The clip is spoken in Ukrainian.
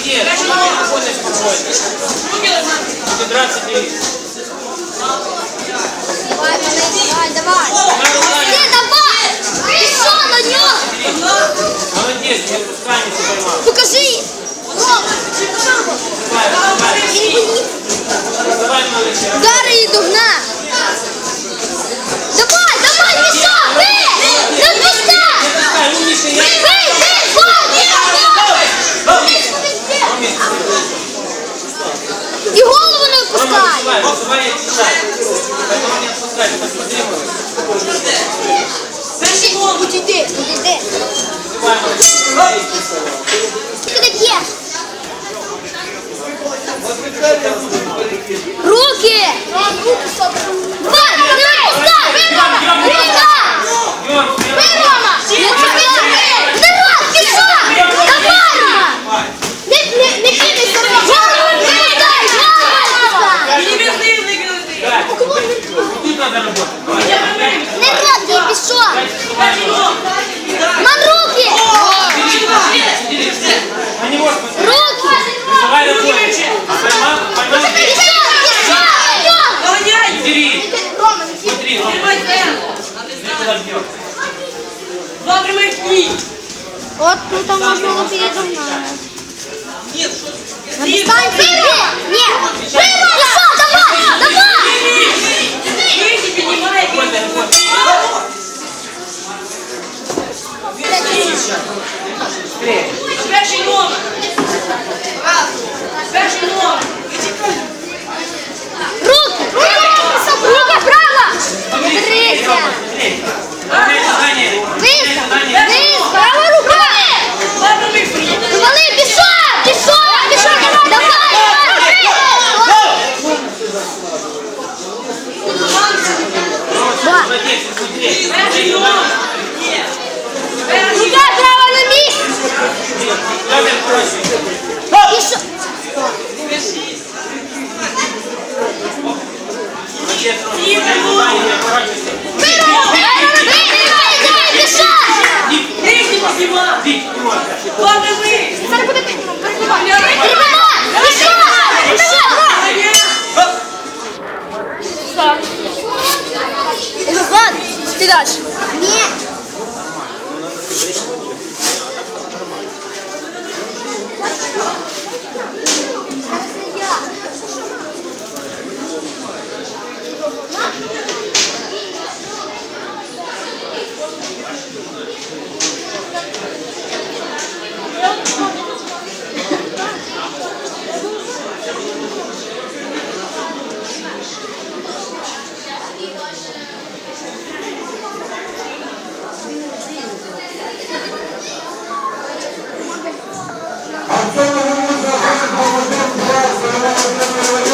Молодец, спокойно, спокойно. Ты драться не Давай, давай, давай. Ты давай! Еще на нем! Молодец, не отпускай, не поймал. Покажи! Давай, давай. Дары и догнать! висуває, висуває Перший мабуть іди, іди. Не руки, пішов. Мам, руки! Руки! Два прямых дни. Вот тут можно было мной! Нет, что ты? Спасибо. Дякую.